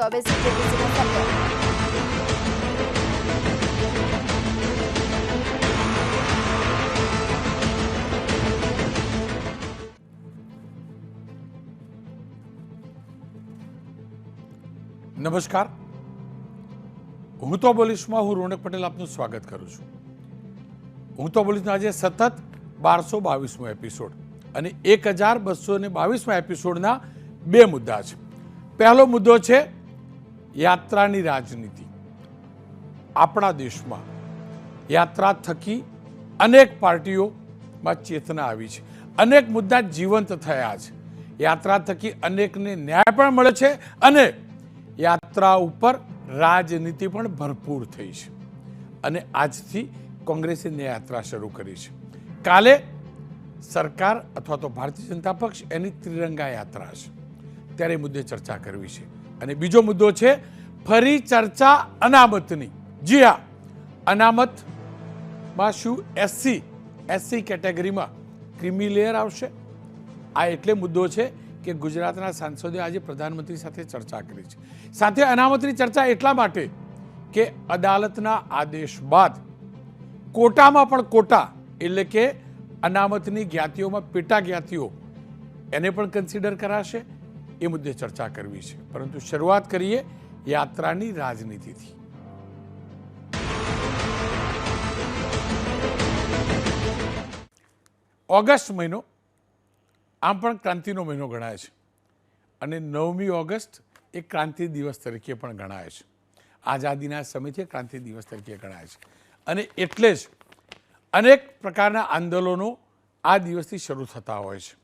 તો હવે સીજેપીસીના નમસ્કાર. હું તો બોલીશમાં હું રોનક પટેલ આપનું સ્વાગત કરું છું. હું તો બોલીશનો આજે સતત બારસો બાવીસમો એપિસોડ અને એક હજાર બસો ને બાવીસમાં એપિસોડના બે મુદ્દા છે. પહેલો મુદ્દો છે યાત્રાની રાજનીતિ. આપણા દેશમાં યાત્રા થકી અનેક પાર્ટીઓમાં ચેતના આવી છે. અનેક મુદ્દા જીવંત થયા છે. યાત્રા થકી અનેકને ન્યાય પણ મળે છે અને યાત્રા ઉપર રાજનીતિ પણ ભરપૂર થઈ છે. અને આજથી કોંગ્રેસે ન્યાય યાત્રા શરૂ કરી છે. કાલે સરકાર અથવા તો ભારતીય જનતા પક્ષ એની ત્રિરંગા યાત્રા છે. ત્યારે મુદ્દે ચર્ચા કરવી છે. અને બીજો મુદ્દો છે, ફરી ચર્ચા અનામતની. જી હા અનામતમાં શું એસસી એસસી કેટેગરીમાં ક્રિમી લેયર આવશે? આ એટલે મુદ્દો છે કે ગુજરાતના સાંસદે આજે પ્રધાનમંત્રી સાથે ચર્ચા કરી છે. સાથે અનામતની ચર્ચા એટલા માટે કે અદાલતના આદેશ બાદ કોટામાં પણ કોટા, એટલે કે અનામતની જ્ઞાતિઓમાં પેટા જ્ઞાતિઓ, એને પણ કન્સિડર કરાશે. એ મુદ્દે ચર્ચા કરવી છે. પરંતુ શરૂઆત કરીએ યાત્રાની રાજનીતિથી. ઓગસ્ટ મહિનો, આમ પણ ક્રાંતિનો મહિનો ગણાય છે. અને નવમી ઓગસ્ટ એ ક્રાંતિ દિવસ તરીકે પણ ગણાય છે. આઝાદીના સમયથી ક્રાંતિ દિવસ તરીકે ગણાય છે. અને એટલે જ અનેક પ્રકારના આંદોલનો આ દિવસથી શરૂ થતા હોય છે.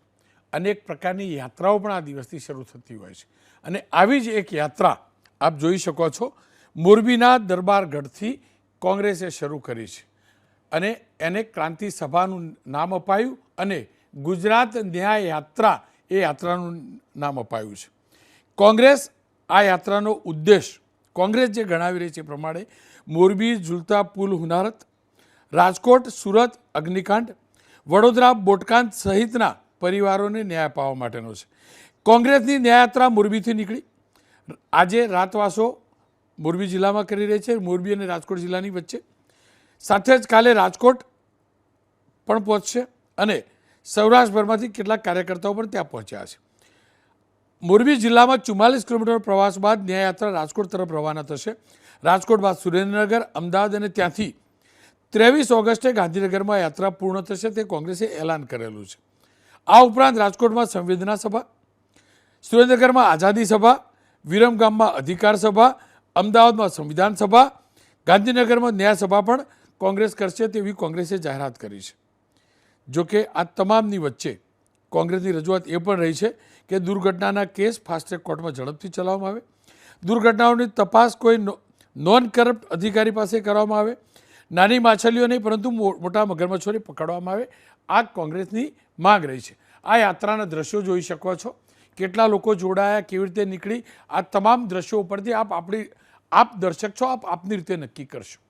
અનેક પ્રકારની યાત્રાઓ પણ આ દિવસથી શરૂ થતી હોય છે. અને આવી જ એક યાત્રા આપ જોઈ શકો છો, મોરબીના દરબારગઢથી કોંગ્રેસે શરૂ કરી છે. અને એને ક્રાંતિ સભાનું નામ અપાયું અને ગુજરાત ન્યાય યાત્રા એ યાત્રાનું નામ અપાયું છે. કોંગ્રેસ આ યાત્રાનો ઉદ્દેશ, કોંગ્રેસ જે ગણાવી રહી છે એ પ્રમાણે મોરબી, ઝુલતા, પુલ, હુનારત, રાજકોટ, સુરત, અગ્નિકાંડ, વડોદરા, બોટકાંત સહિતના પરિવારોને ન્યાય અપાવવા માટેનો છે. કોંગ્રેસની ન્યાયયાત્રા મોરબીથી નીકળી. આજે રાતવાસો મોરબી જિલ્લામાં કરી રહી છે, મોરબી અને રાજકોટ જિલ્લાની વચ્ચે. સાથે જ કાલે રાજકોટ પણ પહોંચશે અને સૌરાષ્ટ્રભરમાંથી કેટલાક કાર્યકર્તાઓ પણ ત્યાં પહોંચ્યા છે. મોરબી જિલ્લામાં ચુમ્માલીસ કિલોમીટર પ્રવાસ બાદ ન્યાયયાત્રા રાજકોટ તરફ રવાના થશે. રાજકોટ બાદ સુરેન્દ્રનગર, અમદાવાદ અને ત્યાંથી ત્રેવીસ ઓગસ્ટે ગાંધીનગરમાં યાત્રા પૂર્ણ થશે. તે કોંગ્રેસે એલાન કરેલું છે. આ ઉપરાંત રાજકોટમાં સંવેદના સભા, સુરેન્દ્રનગરમાં આઝાદી સભા, વિરમગામમાં અધિકાર સભા, અમદાવાદમાં સંવિધાન સભા, ગાંધીનગરમાં ન્યાયસભા પણ કોંગ્રેસ કરશે તેવી કોંગ્રેસે જાહેરાત કરી છે. જોકે આ તમામની વચ્ચે કોંગ્રેસની રજૂઆત એ પણ રહી છે કે દુર્ઘટનાના કેસ ફાસ્ટ્રેક કોર્ટમાં ઝડપથી ચલાવવામાં આવે. દુર્ઘટનાઓની તપાસ કોઈ નોન કરપ્ટ અધિકારી પાસે કરવામાં આવે. નાની માછલીઓ નહીં, પરંતુ મોટા મગરમચ્છોને પકડવામાં આવે. આ કોંગ્રેસની માંગ રહી છે. આ યાત્રાના દ્રશ્યો જોઈ શકો છો. કેટલા લોકો જોડાયા, કેવી રીતે નીકળી, આ તમામ દ્રશ્યો ઉપરથી આપ આપણી, આપ દર્શક છો, આપ આપની રીતે નક્કી કરશો.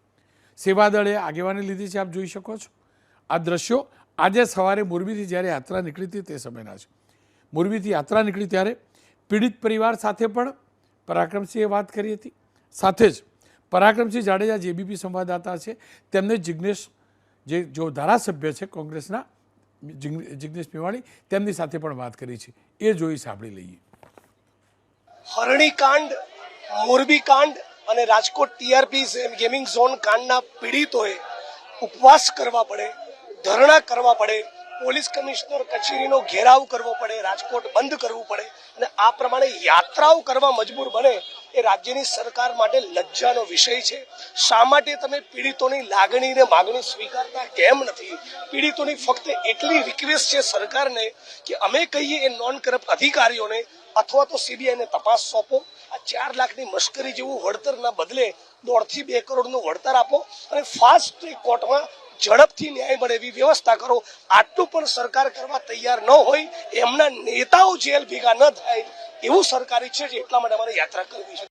સેવાદળે આગેવાની લીધી છે, આપ જોઈ શકો છો. આ દ્રશ્યો આજે સવારે મોરબીથી જ્યારે યાત્રા નીકળી હતી તે સમયના છે. મોરબીથી યાત્રા નીકળી ત્યારે પીડિત પરિવાર સાથે પણ પરાક્રમસિંહે વાત કરી હતી. સાથે જ પરાક્રમસિંહ જાડેજા જેબીપી સંવાદદાતા છે. તેમને જિજ્ઞેશ જે, જો ધારાસભ્ય છે કોંગ્રેસના જિગ્ને- જિજ્ઞેશ મેવાણી તેમની સાથે પણ વાત કરી છે. એ જોઈ સાંભળી લઈએ. હરણી કાંડ મોરબી કાંડ અને રાજકોટ ટીઆરપી ગેમિંગ ઝોન કાંડના પીડિતોએ ઉપવાસ કરવા પડે, ધરણા કરવા પડે, પોલીસ કમિશનર કચેરીનો ઘેરાવ કરવો પડે, રાજકોટ બંધ કરવું પડે અને આ પ્રમાણે યાત્રાઓ કરવા મજબૂર બને એ રાજ્યની સરકાર માટે લજ્જાનો વિષય છે. શા માટે તમે પીડિતોની લાગણી ને માગણી સ્વીકારતા કેમ નથી? પીડિતોની ફક્ત એટલી રિક્વેસ્ટ છે સરકારને કે અમે કહીએ એ નોન કરપ્ટ અધિકારીઓને અથવા તો સીબીઆઈને તપાસ સોંપો. આ ચાર લાખની મશ્કરી જેવું વળતરના બદલે દોઢથી બે કરોડનું વળતર આપો અને ફાસ્ટ ટ્રેક કોર્ટમાં ઝડપથી ન્યાય મળે એવી વ્યવસ્થા કરો. આટલું પણ સરકાર કરવા તૈયાર ન હોય, એમના નેતાઓ જેલ ભેગા ન થાય, એવું સરકાર છે એટલા માટે અમારે યાત્રા કરવી છે.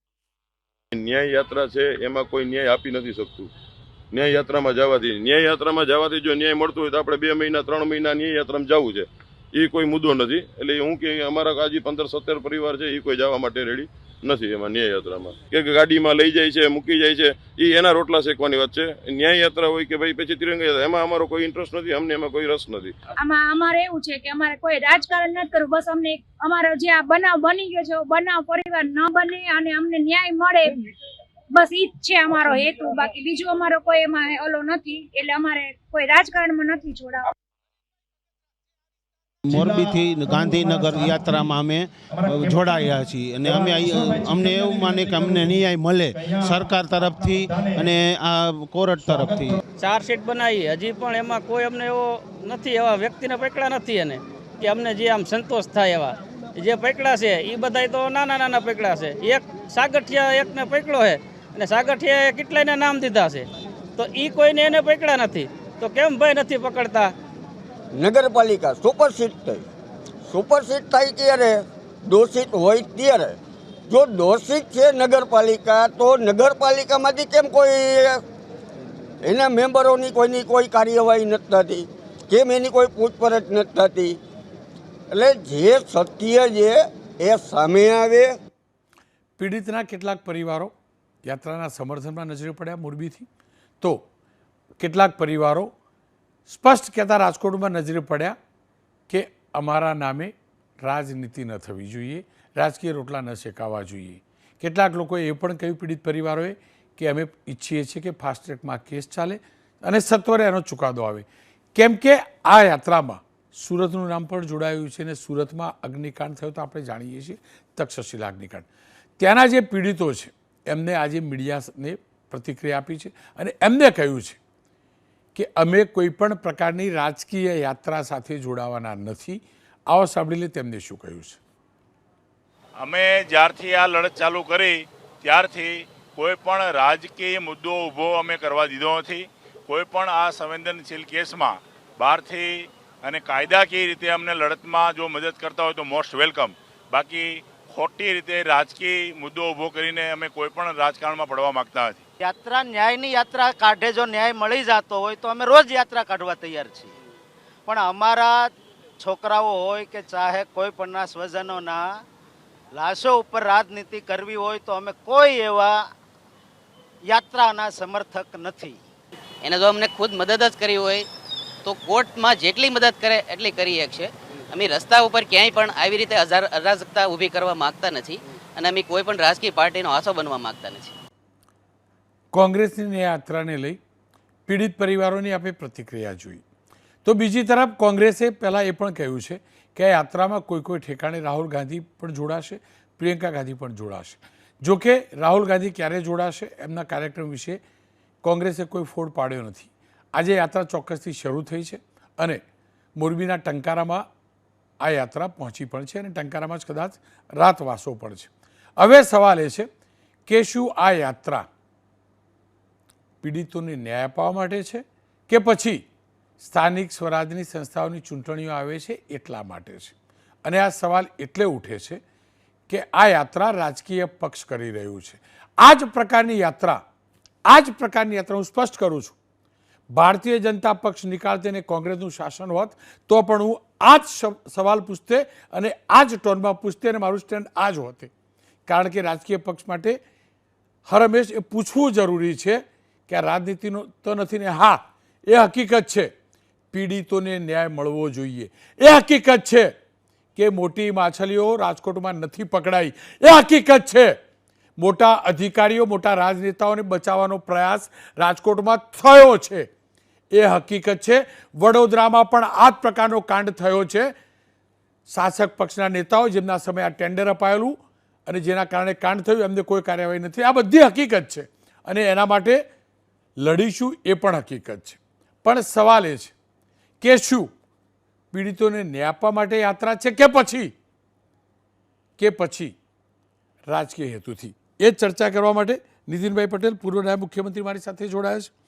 ન્યાય યાત્રા છે, એમાં કોઈ ન્યાય આપી નથી શકતું. ન્યાય યાત્રામાં જવાથી, ન્યાય યાત્રામાં જવાથી જો ન્યાય મળતો હોય તો આપણે બે મહિના, ત્રણ મહિના ન્યાય યાત્રામાં જવું છે. એ કોઈ મુદ્દો નથી. એટલે હું કે અમારા હજી પંદર સત્તર પરિવાર છે, એ કોઈ જવા માટે રેડી નથી એમાં ન્યાય યાત્રામાં કે ગાડીમાં લઈ જાય છે, મૂકી જાય છે એ એના રોટલા શેકવાની વાત છે. ન્યાય યાત્રા હોય કે ભાઈ પછી તિરંગા એમાં અમારો કોઈ ઇન્ટરેસ્ટ નથી, અમને એમાં કોઈ રસ નથી. આમાં અમારે એવું છે કે અમારે કોઈ રાજકારણ નથી કરવું, બસ અમને અમારો જે આ બનાવ બની ગયો છે, બનાવ પરિવાર ન બને અને અમને ન્યાય મળે, બસ ઈ જ છે અમારો હેતુ. બાકી બીજું અમારો કોઈ એમાં ઓલો નથી, એટલે અમારે કોઈ રાજકારણમાં નથી જોડાવું. મોરબીથી ગાંધીનગર યાત્રામાં અમે જોડાયા છીએ. અને અમે અમને એવું માને કે અમને ન્યાય મળે સરકાર તરફથી અને આ કોર્ટ તરફથી. ચાર્જશીટ બનાવી. હજી પણ એમાં કોઈ અમને એવો નથી, એવા વ્યક્તિને પકડા નથી એને, કે અમને જે આમ સંતોષ થાય એવા. જે પકડા છે એ બધાય તો નાના નાના પકડા છે. એક સાગઠિયા એકને પકડો છે, અને સાગઠિયાએ કેટલાયને નામ દીધા છે? તો એ કોઈને એને પકડ્યા નથી. તો કેમ ભાઈ નથી પકડતા? નગરપાલિકા સુપરસીટ થઈ. સુપરસીટ થાય ત્યારે દોષિત હોય ત્યારે. જો દોષિત છે નગરપાલિકા, તો નગરપાલિકામાંથી કેમ કોઈ, એના મેમ્બરોની કોઈની કોઈ કાર્યવાહી નથી થતી? કેમ એની કોઈ પૂછપરછ નથી થતી? એટલે જે સત્ય છે, એ સામે આવે. પીડિતના કેટલાક પરિવારો યાત્રાના સમર્થનમાં નજરે પડ્યા મોરબીથી. તો કેટલાક પરિવારો સ્પષ્ટ કહેતા રાજકોટમાં નજરે પડ્યા કે અમારા નામે રાજનીતિ ન થવી જોઈએ, રાજકીય રોટલા ન શેકાવા જોઈએ. કેટલાક લોકોએ એ પણ કહ્યું, પીડિત પરિવારોએ, કે અમે ઈચ્છીએ છીએ કે ફાસ્ટ ટ્રેકમાં કેસ ચાલે અને સત્વરે એનો ચુકાદો આવે. કેમ કે આ યાત્રામાં સુરતનું નામ પણ જોડાયું છે અને સુરતમાં અગ્નિકાંડ થયો તો આપણે જાણીએ છીએ, તક્ષશિલા અગ્નિકાંડ. ત્યાંના જે પીડિતો છે, એમને આજે મીડિયાને પ્રતિક્રિયા આપી છે અને એમને કહ્યું છે કે અમે કોઈ પણ પ્રકારની રાજકીય યાત્રા સાથે જોડાવાના નથી. આવો સાંભળી લે તેમને શું કહ્યું છે? અમે જ્યારથી આ લડત ચાલુ કરી, ત્યારથી કોઈ પણ રાજકીય મુદ્દો ઊભો અમે કરવા દીધો નથી. કોઈ પણ આ સંવેદનશીલ કેસમાં બહારથી અને કાયદાકીય રીતે અમને લડતમાં જો મદદ કરતા હોય તો મોસ્ટ વેલકમ. બાકી ખોટી રીતે રાજકીય મુદ્દો ઊભો કરીને અમે કોઈ પણ રાજકારણમાં પડવા માંગતા નથી. યાત્રા, ન્યાયની યાત્રા કાઢે જો ન્યાય મળી જતો હોય તો અમે રોજ યાત્રા કાઢવા તૈયાર છીએ. પણ અમારા છોકરાઓ હોય કે ચાહે કોઈ પણના સ્વજનોના લાશો ઉપર રાજનીતિ કરવી હોય તો અમે કોઈ એવા યાત્રાના સમર્થક નથી. એને જો અમને ખુદ મદદ જ કરી હોય તો કોર્ટમાં જેટલી મદદ કરે એટલી કરી શકશે. અમે રસ્તા ઉપર ક્યાંય પણ આવી રીતે અરાજકતા ઊભી કરવા માગતા નથી અને અમે કોઈ પણ રાજકીય પાર્ટીનો હાસો બનવા માંગતા નથી. કોંગ્રેસની યાત્રાને લઈ પીડિત પરિવારોની આપણે પ્રતિક્રિયા જોઈ. તો બીજી તરફ કોંગ્રેસે પહેલાં એ પણ કહ્યું છે કે આ યાત્રામાં કોઈ કોઈ ઠેકાણે રાહુલ ગાંધી પણ જોડાશે, પ્રિયંકા ગાંધી પણ જોડાશે. જો કે રાહુલ ગાંધી ક્યારે જોડાશે એમના કાર્યક્રમ વિશે કોંગ્રેસે કોઈ ફોડ પાડ્યો નથી. આજે યાત્રા ચોક્કસથી શરૂ થઈ છે અને મોરબીના ટંકારામાં આ યાત્રા પહોંચી પણ છે અને ટંકારામાં જ કદાચ રાતવાસો પણ છે. હવે સવાલ એ છે કે શું આ યાત્રા પીડિતોને ન્યાય અપાવવા માટે છે કે પછી સ્થાનિક સ્વરાજની સંસ્થાઓની ચૂંટણીઓ આવે છે એટલા માટે છે? અને આ સવાલ એટલે ઉઠે છે કે આ યાત્રા રાજકીય પક્ષ કરી રહ્યું છે. આ જ પ્રકારની યાત્રા, આ જ પ્રકારની યાત્રા હું સ્પષ્ટ કરું છું. ભારતીય જનતા પક્ષ નિકાળતે અને કોંગ્રેસનું શાસન હોત તો પણ હું આ જ સવાલ પૂછતે અને આ જ ટોનમાં પૂછતે અને મારું સ્ટેન્ડ આ જ હોતે. કારણ કે રાજકીય પક્ષ માટે હરમેશ એ પૂછવું જરૂરી છે કે આ રાજનીતિનો તો નથી ને, હા, એ હકીકત છે. પીડિતોને ન્યાય મળવો જોઈએ. એ હકીકત છે કે મોટી માછલીઓ રાજકોટમાં નથી પકડાઈ. એ હકીકત છે. મોટા અધિકારીઓ, મોટા રાજનેતાઓને બચાવવાનો પ્રયાસ રાજકોટમાં થયો છે. એ હકીકત છે. વડોદરામાં પણ આ જ પ્રકારનો કાંડ થયો છે. શાસક પક્ષના નેતાઓ જેમના સમયે આ ટેન્ડર અપાયેલું અને જેના કારણે કાંડ થયું, એમને કોઈ કાર્યવાહી નથી. આ બધી હકીકત છે. અને એના માટે લડીશું એ પણ હકીકત છે. પણ સવાલ એ છે કે શું પીડિતોને ન્યાય આપવા માટે યાત્રા છે કે પછી? કે પછી? રાજકીય હેતુથી. એ ચર્ચા કરવા માટે નીતિનભાઈ પટેલ પૂર્વ નાયબ મુખ્યમંત્રી મારી સાથે જોડાયા છે.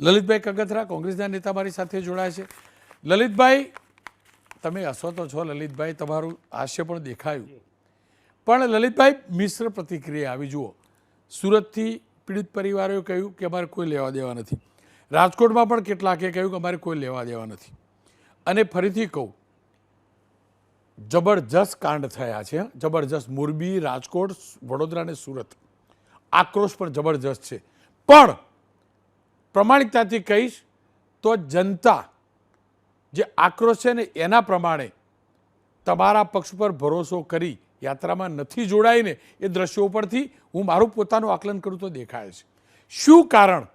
લલિતભાઈ કગથરા કોંગ્રેસના નેતા મારી સાથે જોડાયા છે. લલિતભાઈ, તમે હસો છો, લલિતભાઈ, તમારું હાસ્ય પણ દેખાયું. પણ લલિતભાઈ, મિશ્ર પ્રતિક્રિયા આવી જુઓ. સુરતથી પીડિત પરિવારોએ કહ્યું કે અમારે કોઈ લેવા દેવા નથી. રાજકોટમાં પણ કેટલાકે કહ્યું કે અમારે કોઈ લેવા દેવા નથી. અને ફરીથી કહું, જબરજસ્ત કાંડ થયા છે. જબરજસ્ત મોરબી, રાજકોટ, વડોદરા અને સુરત. આક્રોશ પણ જબરજસ્ત છે. પણ પ્રમાણિકતાથી કહીશ તો જનતા જે આક્રોશ છે ને એના પ્રમાણે તમારા પક્ષ પર ભરોસો કરી યાત્રામાં નથી જોડાઈને એ દ્રશ્યો પરથી હું મારું પોતાનું આકલન કરું તો દેખાય છે. શું કારણ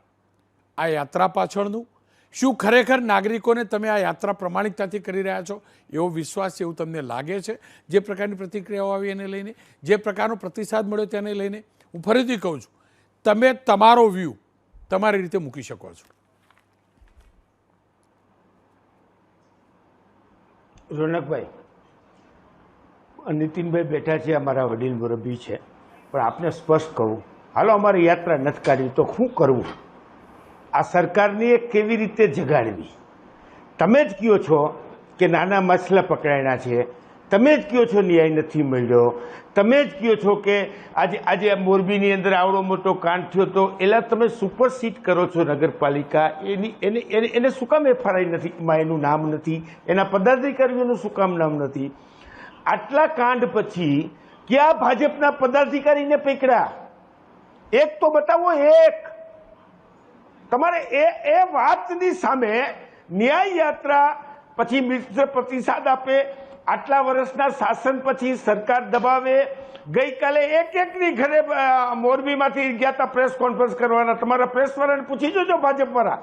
આ યાત્રા પાછળનું? શું ખરેખર નાગરિકોને તમે આ યાત્રા પ્રમાણિકતાથી કરી રહ્યા છો? એવો વિશ્વાસ એવું તમને લાગે છે? જે પ્રકારની પ્રતિક્રિયાઓ આવી એને લઈને, જે પ્રકારનો પ્રતિસાદ મળ્યો તેને લઈને હું ફરીથી કહું છું, તમે તમારો વ્યૂ તમારી રીતે મૂકી શકો છો. રોનકભાઈ નીતિનભાઈ બેઠા છે, અમારા વડીલ મુરબ્બી છે. પણ આપને સ્પષ્ટ કહું, હાલો અમારી યાત્રા નથી કાઢવી, તો શું કરવું? આ સરકારની એ કેવી રીતે જગાડવી? તમે જ કહો છો કે નાના મસલા પકડાયા છે? તમે જ કહો છો ન્યાય નથી મળ્યો? તમે જ કહો છો કે આજે આજે મોરબીની અંદર આવડો મોટો કાંડ થયો તો એલા તમે સુપરસીટ કરો છો નગરપાલિકા? એની, એને એને એને શું કામ એફઆરઆઈ નથી? એમાં એનું નામ નથી. એના પદાધિકારીઓનું શું કામ નામ નથી? આટલા કાંડ પછી ક્યાં ભાજપના પદાધિકારીને પકડ્યા એક તો બતાવો, એક. તમારે એ એ વાતની સામે ન્યાય યાત્રા પછી મિત્ર પ્રતિસાદ આપે, આટલા વર્ષના શાસન પછી સરકાર દબાવે. ગઈકાલે એક એકની ઘરે મોરબીમાંથી ગયા હતા પ્રેસ કોન્ફરન્સ કરવાના. તમારા પ્રેસવાળાને પૂછી જોજો ભાજપવાળા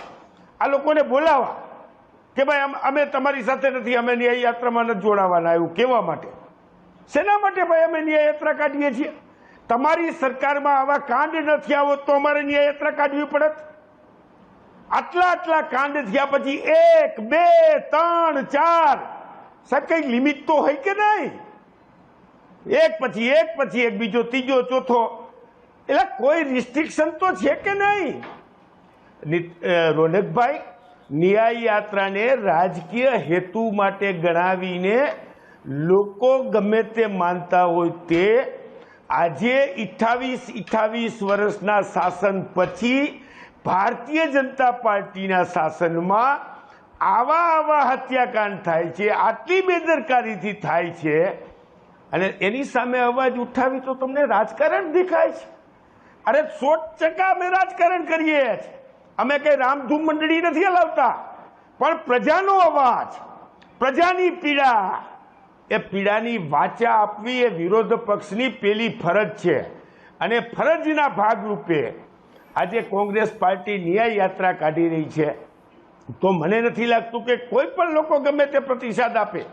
આ લોકોને બોલાવા. કે ભાઈ અમ- તમારી સાથે નથી, અમે ન્યાય યાત્રામાં નથી જોડાવાના, એવું કહેવા માટે. શેના માટે ભાઈ અમે ન્યાય યાત્રા કાઢીએ છીએ? તમારી સરકારમાં આવા કાંડ નથી આવો તો અમારે ન્યાય યાત્રા કાઢવી પડત? આટલા આટલા કાંડ થયા પછી એક, બે, ત્રણ, ચાર, સાહેબ, કઈ લિમિટ તો હોય કે નહીં? એક પછી એક પછી એક, બીજો ત્રીજો, ચોથો. એટલે કોઈ રિસ્ટ્રિક્શન તો છે કે નહીં? રોનકભાઈ ન્યાય યાત્રાને રાજકીય હેતુ માટે ગણાવીને લોકો ગમે તે માનતા હોય તે આજે અઠ્ઠાવીસ અઠ્ઠાવીસ વર્ષના શાસન પછી ભારતીય જનતા પાર્ટીના શાસનમાં આવા આવા હત્યાકાંડ થાય છે, આટલી બેદરકારીથી થાય છે અને એની સામે અવાજ ઉઠાવી તો તમને રાજકારણ દેખાય છે. અરે સો ટકા અમે રાજકારણ કરીએ છીએ. અમે કઈ રામધૂમ મંડળી નથી હલાવતા. પણ પ્રજાનો અવાજ, પ્રજાની પીડા, એ પીડાની વાચા આપવી એ વિરોધ પક્ષની પેલી ફરજ છે. અને ફરજના ભાગરૂપે આજે કોંગ્રેસ પાર્ટી ન્યાય યાત્રા કાઢી રહી છે. તો મને નથી લાગતું કે કોઈ પણ લોકો ગમે તે પ્રતિસાદ આપે.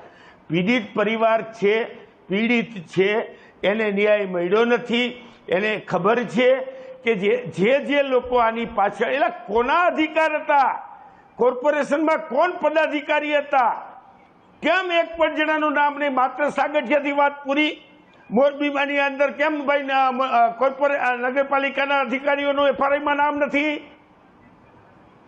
પીડિત પરિવાર છે, પીડિત છે, એને ન્યાય મળ્યો નથી, એને ખબર છે કે જે જે જે લોકો આની પાછળ એટલે કોના અધિકાર હતા? કોર્પોરેશનમાં કોણ પદાધિકારી હતા? કેમ એક પણ જણાનું નામ નહીં? માત્ર સાગઠિયાથી વાત પૂરી. મોરબીમાંની અંદર કેમ ભાઈ કોર્પોરે નગરપાલિકાના અધિકારીઓનું એફઆરઆઈમાં નામ નથી?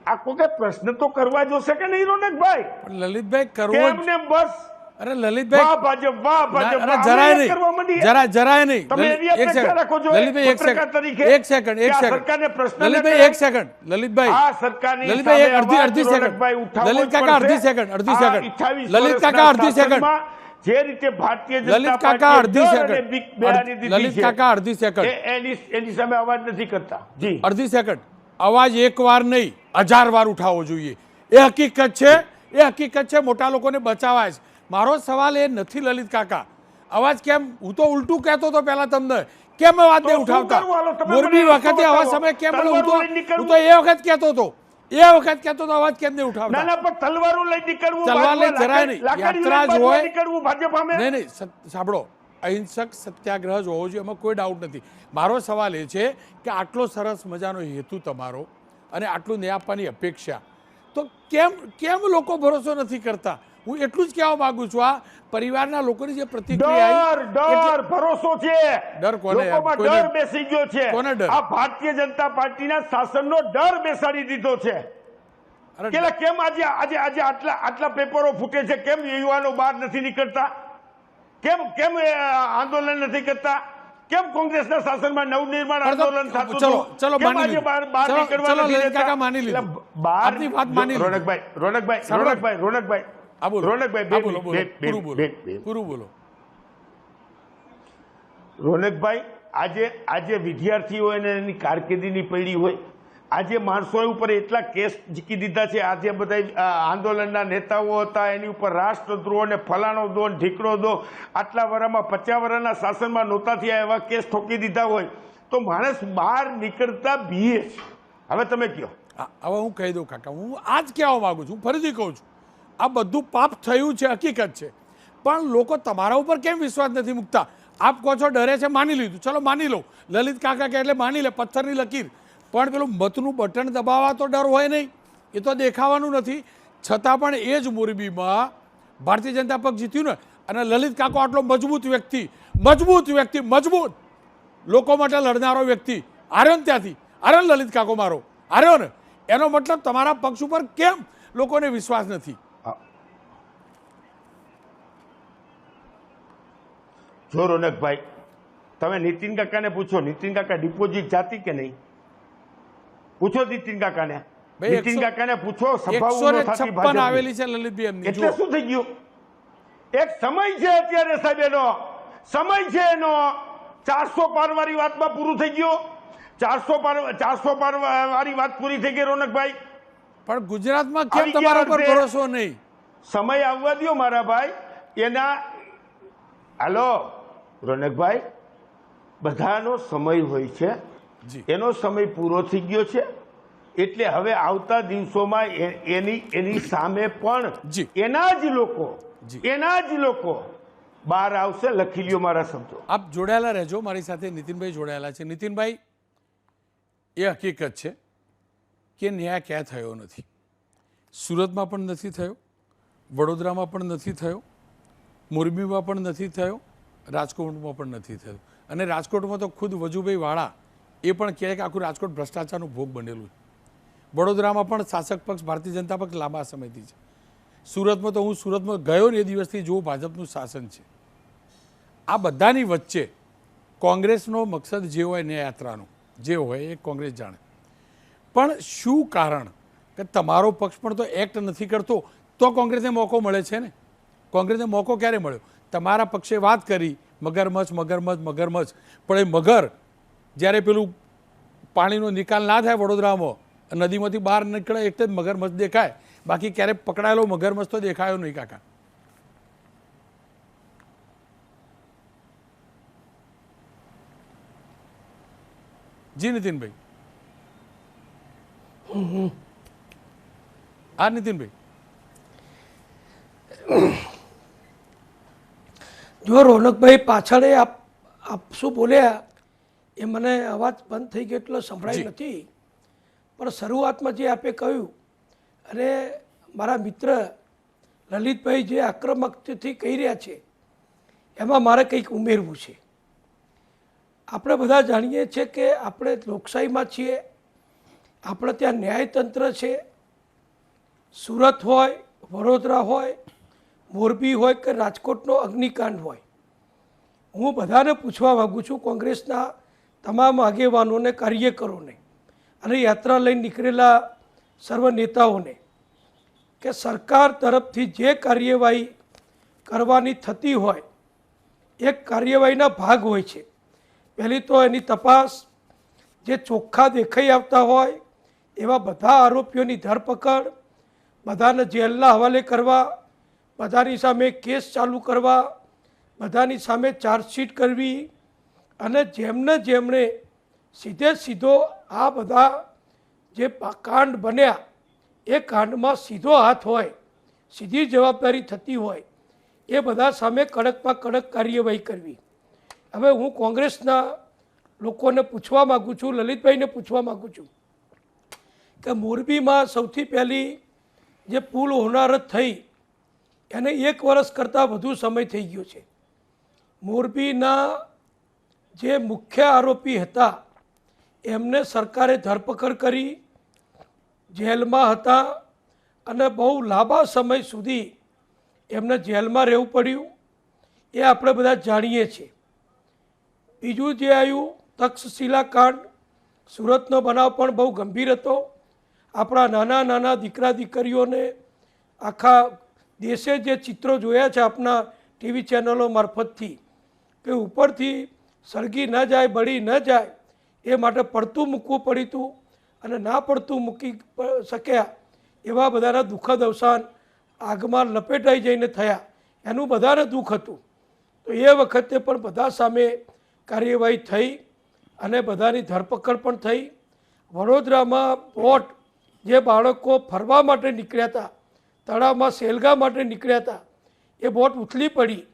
આ કોઈ પ્રશ્ન તો કરવા જોશે કે નહીં રોનકભાઈ? લલિતભાઈ કરવો જ- બસ અરે વાહ લલિતભાઈ ભાજપ વાહ ભાજપ અરે જરાય અમે એ કરવા નહીં જરા જરાય નહીં. તમે લલિત- એવી અપેક્ષા રાખો છો લલિતભાઈ એક સેકન્ડ તરીકે એક સેકન્ડ એક સેકન્ડ સરકારને પ્રશ્ન લલિતભાઈ એક સેકન્ડ લલિતભાઈ આ સરકારની લલિતભાઈ એક અડધી અડધી સેકન્ડ લલિત કાકા અડધી સેકન્ડ અડધી સેકન્ડ લલિત કાકા અડધી સેકન્ડ જે રીતે ભારતીય જનતા લલિત કાકા અડધી સેકન્ડ. લલિત કાકા અડધી સેકન્ડ. એની એની સામે અવાજ નથી કરતા. જી. અડધી સેકન્ડ અવાજ એક વાર નહીં હજાર વાર ઉઠાવવો જોઈએ. એ હકીકત છે એ હકીકત છે મોટા લોકોને બચાવાય છે. મારો સવાલ એ નથી લલિત કાકા. અવાજ કેમ? હું તો ઉલટું કહેતો હતો પહેલા તમને. કેમ અવાજ નહીં ઉઠાવતા? મોરબી વખતે આવા સમય કેમ હું તો હું તો એ વખત કહેતો હતો. એ વખત કહેતો તો અવાજ કેમ નહીં ઉઠાવતા? ના પણ તલવારો લઈ નીકળવું તલવાર લઈ જરાય નહીં. યાત્રા જ હોય. નીકળવું ભાજપ સામે? નહીં નહીં સાંભળો. અહિંસક સત્યાગ્રહ જ હોવો જોઈએ એમાં કોઈ ડાઉટ નથી. મારો સવાલ એ છે કે આટલો સરસ મજાનો હેતુ તમારો અને આટલું ન્યાય આપવાની અપેક્ષા તો કેમ કેમ લોકો ભરોસો નથી કરતા? હું એટલું જ કહેવા માંગુ છું આ પરિવારના લોકોની જે પ્રતિક્રિયા ડર ડર ભરોસો છે ડર કોને? ડર બેસી ગયો છે કોને ડર? આ ભારતીય જનતા પાર્ટીના શાસનનો ડર બેસાડી દીધો છે કેમ આજે આજે આજે આટલા આટલા પેપરો ફૂટે છે કેમ યુવાનો બહાર નથી નીકળતા કેમ કેમ આંદોલન નથી કરતા કેમ કોંગ્રેસના શાસનમાં નવનિર્માણ આંદોલન થતું ચલો ચલો માની બહાર બહાર નીકળવા નથી દેતા? માની લીધું. વાત માની. રોનકભાઈ રોનકભાઈ. રોનકભાઈ રોનકભાઈ આ બોલો રોનકભાઈ, બોલો. બોલો પૂરું બોલો પૂરું બોલો. રોનકભાઈ આજે આજે વિદ્યાર્થીઓ એને એની કારકિર્દીની પડી હોય. આજે માણસો ઉપર એટલા કેસ જીકી દીધા છે. આજે બધા આંદોલનના નેતાઓ હતા એની ઉપર રાષ્ટ્રદ્રોહ ને ફલાણો દો ને ઢીકણો દો. આટલા વર્ષમાં પચાસ વર્ષના શાસનમાં નહોતા થયા એવા કેસ ઠોકી દીધા હોય. તો માણસ બહાર નીકળતા બીએ છે. હવે તમે કહો. હવે હું કહી દઉં કાકા હું આ જ કહેવા માગું છું ફરીથી કહું છું. આ બધું પાપ થયું છે, હકીકત છે. પણ લોકો તમારા ઉપર કેમ વિશ્વાસ નથી મૂકતા? આપ કહો છો ડરે છે, માની લીધું. ચલો, માની લો લલિત કાકા કે એટલે માની લે, પથ્થરની લકીર. પણ પેલું મતનું બટન દબાવવા તો ડર હોય નહીં. એ તો દેખાવાનું નથી. છતાં પણ એ જ મોરબીમાં ભારતીય જનતા પક્ષ જીત્યું ને, અને લલિત કાકો આટલો મજબૂત વ્યક્તિ મજબૂત વ્યક્તિ, મજબૂત. લોકો માટે લડનારો વ્યક્તિ. આર્યો ને ત્યાંથી. આર્યો લલિત કાકો મારો. આર્યો ને. એનો મતલબ તમારા પક્ષ ઉપર કેમ લોકોને વિશ્વાસ નથી? જો રોનકભાઈ તમે નીતિન કાકાને પૂછો નીતિન કાકા ડિપોઝિટ જાતી કે નહીં? પૂછો નીતિન કાકાને. નીતિન કાકાને પૂછો સભાઓ. આવેલી છે લલિતભાઈ એટલે શું થઈ ગયું? એક સમય છે અત્યારે સાહેબ એનો. સમય છે એનો. ચારસો પાર વાળી વાતમાં પૂરું થઈ ગયું. ચારસો પાર ચારસો પાર વાળી વાત પૂરી થઈ ગઈ રોનકભાઈ. પણ ગુજરાતમાં કેમ તમારા પર ભરોસો નહીં? સમય આવવા દ્યો મારા ભાઈ. એના હાલો. રોનકભાઈ બધાનો સમય હોય છે જી. એનો સમય પૂરો થઈ ગયો છે એટલે હવે આવતા દિવસોમાં એની એની સામે પણ. એના જ લોકો. એના જ લોકો બહાર આવશે લખી લ્યો મારા શબ્દો આપ જોડાયેલા રહેજો મારી સાથે નીતિનભાઈ જોડાયેલા છે નીતિનભાઈ એ હકીકત છે કે ન્યાય ક્યાં થયો નથી સુરતમાં પણ નથી થયો વડોદરામાં પણ નથી થયો મોરબીમાં પણ નથી થયો રાજકોટમાં પણ નથી થયું. અને રાજકોટમાં તો ખુદ વજુભાઈ વાળા એ પણ કહે કે આખું રાજકોટ ભ્રષ્ટાચારનું ભોગ બનેલું છે. વડોદરામાં પણ શાસક પક્ષ, ભારતીય જનતા પક્ષ લાંબા સમયથી છે. સુરતમાં તો હું સુરતમાં ગયો ને એ દિવસથી જોઉં ભાજપનું શાસન છે. આ બધાની વચ્ચે કોંગ્રેસનો મકસદ જે હોય ન્યાયયાત્રાનો જે હોય એ કોંગ્રેસ જાણે. પણ શું કારણ કે તમારો પક્ષ પણ તો એક્ટ નથી કરતો, તો કોંગ્રેસને મોકો મળે છે ને? કોંગ્રેસને મોકો ક્યારે મળ્યો? તમારા પક્ષે વાત કરી મગરમચ્છ મગરમચ્છ મગરમચ્છ પણ એ મગર, જ્યારે પેલું પાણીનો નિકાલ ના થાય વડોદરામાં નદીમાંથી બહાર નીકળે એટલે જ મગરમચ્છ દેખાય. બાકી ક્યારેક પકડાયેલો મગરમચ્છ તો દેખાયો નહીં કાકા. જી નીતિનભાઈ. હા, નીતિનભાઈ. જો રોનકભાઈ પાછળ એ આપ આપ શું બોલ્યા એ મને અવાજ બંધ થઈ ગયો એટલો સંભળાય નથી. પણ શરૂઆતમાં જે આપે કહ્યું અને મારા મિત્ર લલિતભાઈ જે આક્રમકથી કહી રહ્યા છે એમાં મારે કંઈક ઉમેરવું છે. આપણે બધા જાણીએ છીએ કે આપણે લોકશાહીમાં છીએ આપણે ત્યાં ન્યાયતંત્ર છે સુરત હોય વડોદરા હોય મોરબી હોય કે રાજકોટનો અગ્નિકાંડ હોય. હું બધાને પૂછવા માગું છું, કોંગ્રેસના તમામ આગેવાનોને, કાર્યકરોને અને યાત્રા લઈને નીકળેલા સર્વ નેતાઓને કે સરકાર તરફથી જે કાર્યવાહી કરવાની થતી હોય, એક કાર્યવાહીના ભાગ હોય છે. પહેલી તો એની તપાસ, જે ચોખ્ખા દેખાઈ આવતા હોય એવા બધા આરોપીઓની ધરપકડ, બધાને જેલના હવાલે કરવા બધાની સામે કેસ ચાલુ કરવા, બધાની સામે ચાર્જશીટ કરવી અને જેમને જેમણે સીધે સીધો આ બધા જે કાંડ બન્યા, એ કાંડમાં સીધો હાથ હોય, સીધી જવાબદારી થતી હોય, એ બધા સામે કડકમાં કડક કાર્યવાહી કરવી. હવે હું કોંગ્રેસના લોકોને પૂછવા માગું છું, લલિતભાઈને પૂછવા માગું છું કે મોરબીમાં સૌથી પહેલી જે પુલ હોનારત થઈ એને એક વર્ષ કરતાં વધુ સમય થઈ ગયો છે. મોરબીના જે મુખ્ય આરોપી હતા, એમને સરકારે ધરપકડ કરી, જેલમાં હતા અને બહુ લાંબા સમય સુધી એમને જેલમાં રહેવું પડ્યું. એ આપણે બધા જાણીએ છીએ. બીજું જે આવ્યું, તક્ષશિલા કાંડ. સુરતનો બનાવ પણ બહુ ગંભીર હતો. આપણા નાના નાના દીકરા દીકરીઓને આખા દેશે જે ચિત્રો જોયા છે આપના ટીવી ચેનલો મારફતથી, કે ઉપરથી સળગી ન જાય, બળી ન જાય, એ માટે પડતું મૂકવું પડ્યું અને ના પડતું મૂકી શક્યા એવા બધાના દુઃખદ અવસાન આગમાં લપેટાઈ જઈને થયા. એનું બધાને દુઃખ હતું. તો એ વખતે પણ બધા સામે કાર્યવાહી થઈ અને બધાની ધરપકડ પણ થઈ. વડોદરામાં બોટ જે બાળકો ફરવા માટે નીકળ્યા હતા તળાવમાં સેલગા માટે નીકળ્યા હતા. એ બોટ ઉથલી પડી.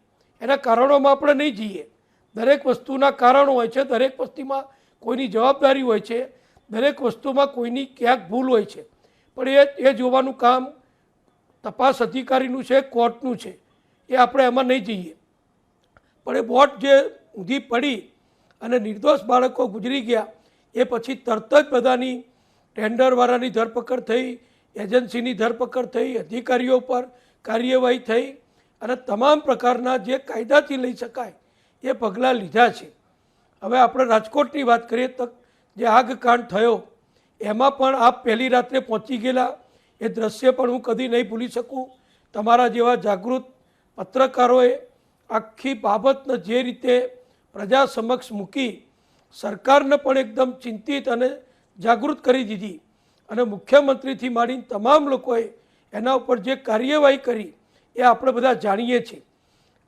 એના કારણોમાં આપણે નહીં જઈએ. દરેક વસ્તુના કારણો હોય છે. દરેક વસ્તુમાં કોઈની જવાબદારી હોય છે. દરેક વસ્તુમાં કોઈની ક્યાંક ભૂલ હોય છે. પણ એ એ જોવાનું કામ તપાસ અધિકારીનું છે, કોર્ટનું છે. એ આપણે એમાં નહીં જઈએ. પણ એ બોટ જે ઊંધી પડી અને નિર્દોષ બાળકો ગુજરી ગયા, એ પછી તરત જ બધાની ટેન્ડરવાળાની ધરપકડ થઈ. એજન્સીની ધરપકડ થઈ, અધિકારીઓ પર કાર્યવાહી થઈ અને તમામ પ્રકારના જે કાયદાથી લઈ શકાય એ પગલાં લીધા છે. હવે આપણે રાજકોટની વાત કરીએ તો જે આગકાંડ થયો, એમાં પણ આપ પહેલી રાત્રે પહોંચી ગયેલા. એ દ્રશ્ય પણ હું કદી નહીં ભૂલી શકું. તમારા જેવા જાગૃત પત્રકારોએ આખી બાબતને જે રીતે પ્રજા સમક્ષ મૂકી સરકારને પણ એકદમ ચિંતિત અને જાગૃત કરી દીધી. અને મુખ્યમંત્રીથી માંડીને તમામ લોકોએ એના ઉપર જે કાર્યવાહી કરી એ આપણે બધા જાણીએ છીએ.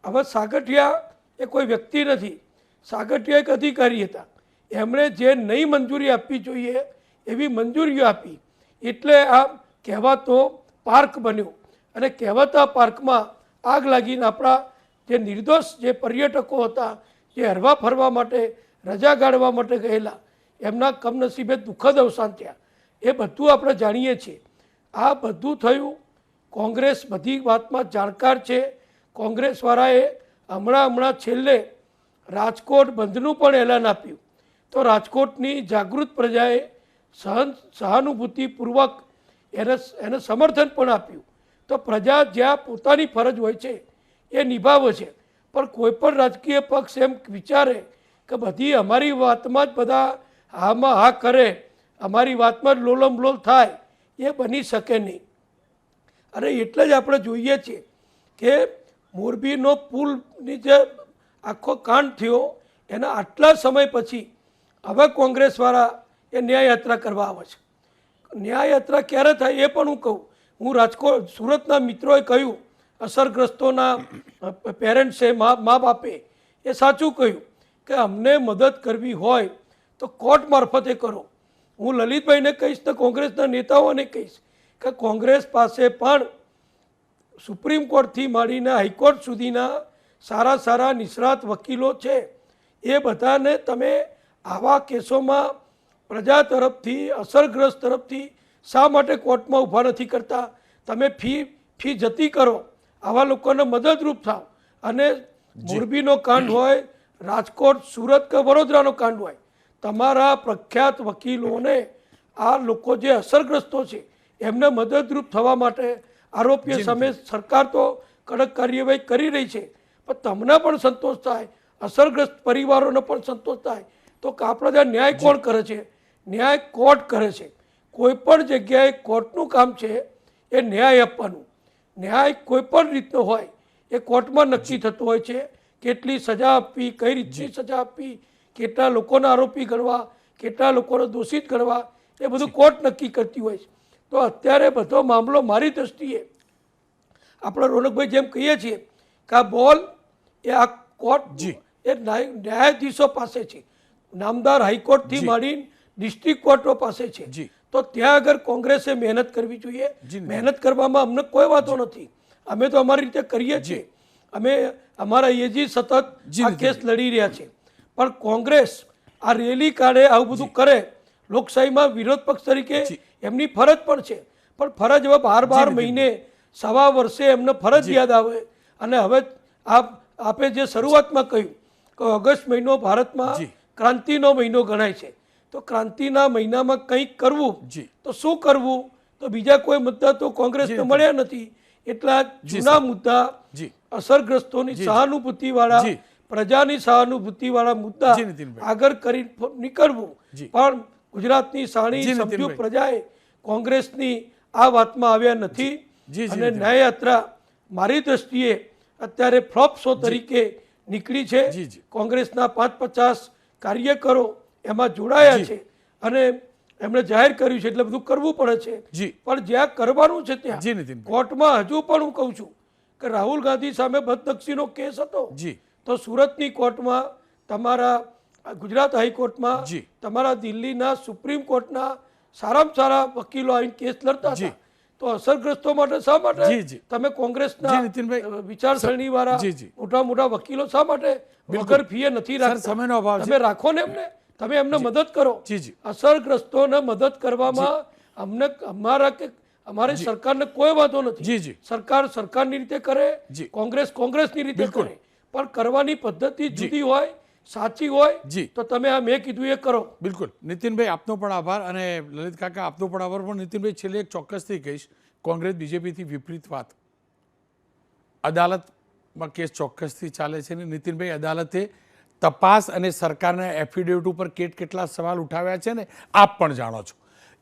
હવે સાગઠિયા એ કોઈ વ્યક્તિ નથી. સાગઠિયા એક અધિકારી હતા. એમણે જે નહીં મંજૂરી આપવી જોઈએ એવી મંજૂરીઓ આપી. એટલે આ કહેવાતો પાર્ક બન્યો. અને કહેવાતા પાર્કમાં આગ લાગીને આપણા જે નિર્દોષ જે પર્યટકો હતા, જે હરવા ફરવા માટે રજા ગાળવા માટે ગયેલા, એમના કમનસીબે દુઃખદ અવસાન થયા. એ બધું આપણે જાણીએ છીએ. આ બધું થયું, કોંગ્રેસ બધી વાતમાં જાણકાર છે. કોંગ્રેસવાળાએ હમણાં હમણાં છેલ્લે રાજકોટ બંધનું પણ એલાન આપ્યું. તો રાજકોટની જાગૃત પ્રજાએ સહન, સહાનુભૂતિપૂર્વક એને એને સમર્થન પણ આપ્યું. તો પ્રજા જ્યાં પોતાની ફરજ હોય છે, એ નિભાવે છે. પણ કોઈ પણ રાજકીય પક્ષ એમ વિચારે કે બધી અમારી વાતમાં જ બધા હામાં હા કરે અમારી વાતમાં જ લોલમ લોલ થાય, એ બની શકે નહીં. અને એટલે જ આપણે જોઈએ છીએ કે મોરબીનો પુલની જે આખો કાંડ થયો, એના આટલા સમય પછી હવે કોંગ્રેસવાળા એ ન્યાયયાત્રા કરવા આવે છે. ન્યાયયાત્રા ક્યારે થાય એ પણ હું કહું. હું રાજકોટ સુરતના મિત્રોએ કહ્યું, અસરગ્રસ્તોના પેરેન્ટ્સે મા મા બાપે એ સાચું કહ્યું કે અમને મદદ કરવી હોય તો કોર્ટ મારફતે કરો. હું લલિતભાઈને કહીશ તો કોંગ્રેસના નેતાઓને કહીશ કે કોંગ્રેસ પાસે પણ સુપ્રીમ કોર્ટથી માંડીને હાઈકોર્ટ સુધીના સારા સારા નિષ્ણાત વકીલો છે. એ બધાને તમે આવા કેસોમાં પ્રજા તરફથી અસરગ્રસ્ત તરફથી શા માટે કોર્ટમાં ઊભા નથી કરતા? તમે ફી ફી જતી કરો. આવા લોકોને મદદરૂપ થાવ. અને મોરબીનો કાંડ હોય રાજકોટ સુરત કે વડોદરાનો કાંડ હોય તમારા પ્રખ્યાત વકીલોને આ લોકો જે અસરગ્રસ્તો છે એમને મદદરૂપ થવા માટે આરોપીઓ સામે સરકાર તો કડક કાર્યવાહી કરી રહી છે પણ તમને પણ સંતોષ થાય અસરગ્રસ્ત પરિવારોને પણ સંતોષ થાય તો કાપડા ન્યાય કોણ કરે છે? ન્યાય કોર્ટ કરે છે. કોઈ પણ જગ્યાએ કોર્ટનું કામ છે એ ન્યાય આપવાનું. ન્યાય કોઈ પણ રીતનો હોય એ કોર્ટમાં નક્કી થતો હોય છે કેટલી સજા આપવી કઈ રીતની સજા આપવી કેટલા લોકોના આરોપી ગણવા કેટલા લોકોને દોષિત ગણવા એ બધું કોર્ટ નક્કી કરતી હોય છે. તો અત્યારે બધો મામલો મારી દ્રષ્ટિએ આપણે રોનકભાઈ જેમ કહીએ છીએ કે આ બોલ એ આ કોર્ટ એ ન્યાય- ન્યાયાધીશો પાસે છે. નામદાર હાઈકોર્ટથી માંડીને ડિસ્ટ્રિક્ટ કોર્ટો પાસે છે. તો ત્યાં આગળ કોંગ્રેસે મહેનત કરવી જોઈએ. મહેનત કરવામાં અમને કોઈ વાતો નથી. અમે તો અમારી રીતે કરીએ છીએ. અમે અમારા એજી સતત આ કેસ લડી રહ્યા છે પણ કોંગ્રેસ આ રેલી કાઢે આવું બધું કરે લોકશાહીમાં વિરોધ પક્ષ તરીકે એમની ફરજ પણ છે. પણ ફરજ હવે બાર બાર મહિને સવા વર્ષે એમને ફરજ યાદ આવે. અને હવે આપ આપે જે શરૂઆતમાં કહ્યું કે ઓગસ્ટ મહિનો ભારતમાં ક્રાંતિનો મહિનો ગણાય છે. તો ક્રાંતિના મહિનામાં કંઈક કરવું તો શું કરવું? તો બીજા કોઈ મુદ્દા તો કોંગ્રેસને મળ્યા નથી. એટલા જૂના મુદ્દા અસરગ્રસ્તોની સહાનુભૂતિ વાળા પ્રજાની સહાનુભૂતિ વાળા મુદ્દા આગળ કરી નીકળવું. પણ ગુજરાતની સાણી સભ્યો પ્રજાએ કોંગ્રેસની આ વાતમાં આવ્યા નથી અને ન્યાયયાત્રા મારી દ્રષ્ટિએ અત્યારે ફ્લોપ શો તરીકે નીકળી છે. કોંગ્રેસના પાંચ પચાસ કાર્યકરો એમાં જોડાયા છે અને એમણે જાહેર કર્યું છે એટલે બધું કરવું પડે છે. જી. પણ જ્યાં કરવાનું છે ત્યાં. કોર્ટમાં હજુ પણ હું કહું છું કે રાહુલ ગાંધી સામે બદનક્ષીનો કેસ હતો. જી. તો સુરતની કોર્ટમાં તમારા ગુજરાત હાઈકોર્ટમાં. તમારા દિલ્હીના સુપ્રીમ કોર્ટના સારામાં સારા વકીલો આવીને કેસ લડતા છે હતા તો અસરગ્રસ્તો માટે શા માટે. તમે કોંગ્રેસના. વિચારસરણી વાળા. મોટા મોટા વકીલો શા માટે વગર ફીએ નથી રાખતા. તમે રાખો ને એમને તમે એમને મદદ કરો. અસરગ્રસ્તોને મદદ કરવામાં અમને અમારા કે અમારી સરકારને કોઈ વાંધો નથી. સરકાર સરકારની રીતે કરે. કોંગ્રેસ કોંગ્રેસની રીતે કરે પણ કરવાની પદ્ધતિ જુદી હોય સાચી હોય જી. તો તમે આ મેં કીધું એ કરો. બિલકુલ. નીતિનભાઈ આપનો પણ આભાર અને લલિત કાકા આપનો પણ આભાર. પણ નીતિનભાઈ છેલ્લે એક ચોક્કસથી કહીશ કોંગ્રેસ બીજેપીથી વિપરીત વાત. અદાલતમાં કેસ ચોક્કસથી ચાલે છે ને નીતિનભાઈ અદાલતે તપાસ અને સરકારના એફિડેવિટ ઉપર કેટ કેટલા સવાલ ઉઠાવ્યા છે ને આપ પણ જાણો છો.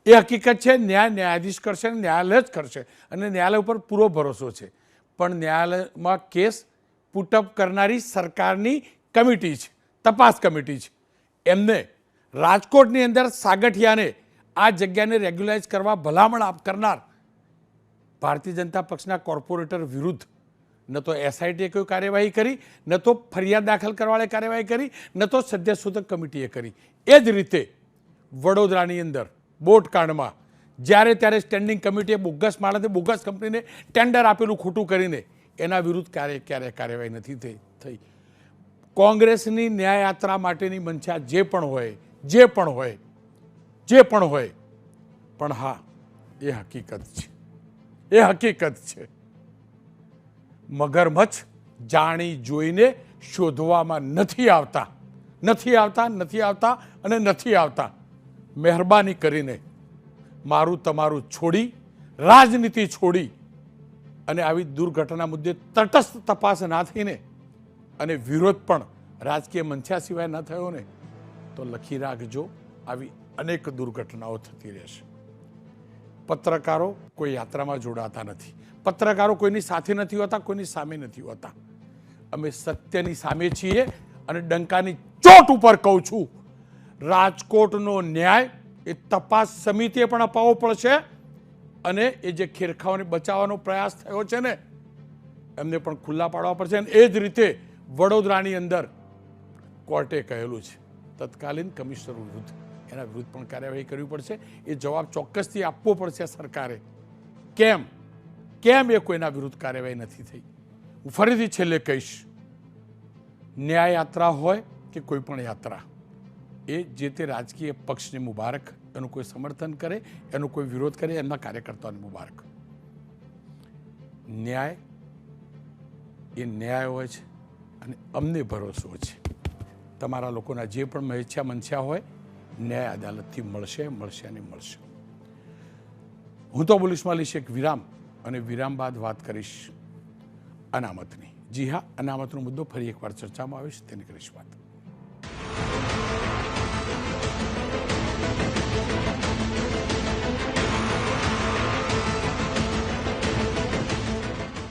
એ હકીકત છે ન્યાય ન્યાયાધીશ કરશે ન્યાયાલય જ કરશે. અને ન્યાયાલય ઉપર પૂરો ભરોસો છે. પણ ન્યાયાલયમાં કેસ પુટઅપ કરનારી સરકારની કમિટી છે, તપાસ કમિટી છે. એમને રાજકોટની અંદર સાગઠિયાને આ જગ્યાને રેગ્યુલાઇઝ કરવા ભલામણ આપ કરનાર ભારતીય જનતા પક્ષના કોર્પોરેટર વિરુદ્ધ ન તો એસઆઈટીએ કોઈ કાર્યવાહી કરી, ન તો ફરિયાદ દાખલ કરવાળે કાર્યવાહી કરી, ન તો સદ્યસૂચક કમિટીએ કરી. એ જ રીતે વડોદરાની અંદર બોટકાંડમાં જ્યારે ત્યારે સ્ટેન્ડિંગ કમિટીએ બોગસ માણસે બોગસ કંપનીને ટેન્ડર આપેલું ખોટું કરીને એના વિરુદ્ધ ક્યારે ક્યારેય કાર્યવાહી નથી થઈ થઈ. કોંગ્રેસની ન્યાયયાત્રા માટેની મંશા જે પણ હોય, જે પણ હોય, જે પણ હોય, પણ હા, એ હકીકત છે. એ હકીકત છે. મગરમચ્છ જાણી જોઈને શોધવામાં નથી આવતા નથી આવતા નથી આવતા અને નથી આવતા. મહેરબાની કરીને મારું તમારું છોડી, રાજનીતિ છોડી અને આવી દુર્ઘટના મુદ્દે તટસ્થ તપાસ ના થઈને અને વિરોધ પણ રાજકીય મંથ્યા સિવાય ન થયો ને, તો લખી રાખજો, આવી અનેક દુર્ઘટનાઓ થતી રહેશે. પત્રકારો કોઈ યાત્રામાં જોડાતા નથી. પત્રકારો કોઈની સાથે નથી હોતા, કોઈની સામે નથી હોતા. અમે સત્યની સામે છીએ અને ડંકાની ચોટ ઉપર કહું છું, રાજકોટનો ન્યાય એ તપાસ સમિતિએ પણ અપાવવો પડશે અને એ જે ખેરખાઓને બચાવવાનો પ્રયાસ થયો છે ને, એમને પણ ખુલ્લા પાડવા પડશે અને એ જ રીતે વડોદરાની અંદર કોર્ટે કહેલું છે, તત્કાલીન કમિશનર વિરુદ્ધ એના વિરુદ્ધ પણ કાર્યવાહી કરવી પડશે. એ જવાબ ચોક્કસથી આપવો પડશે સરકારે. કેમ? કેમ એ કોઈના વિરુદ્ધ કાર્યવાહી નથી થઈ? હું ફરીથી છેલ્લે કહીશ ન્યાય યાત્રા હોય કે કોઈ પણ યાત્રા, એ જે તે રાજકીય પક્ષને મુબારક એનું કોઈ સમર્થન કરે, એનો કોઈ વિરોધ કરે, એમના કાર્યકર્તાઓને મુબારક. ન્યાય એ ન્યાય હોય છે અને અમને ભરોસો છે. તમારા લોકોના જે પણ મહેચ્છા મનસ્યા હોય, ન્યાય અદાલતથી મળશે મળશે અને મળશે. હું તો પોલીસમાં લઈશ એક વિરામ અને વિરામ બાદ વાત કરીશ અનામતની. જી હા, અનામતનો મુદ્દો ફરી એકવાર ચર્ચામાં આવીશ. તેની કરીશ વાત.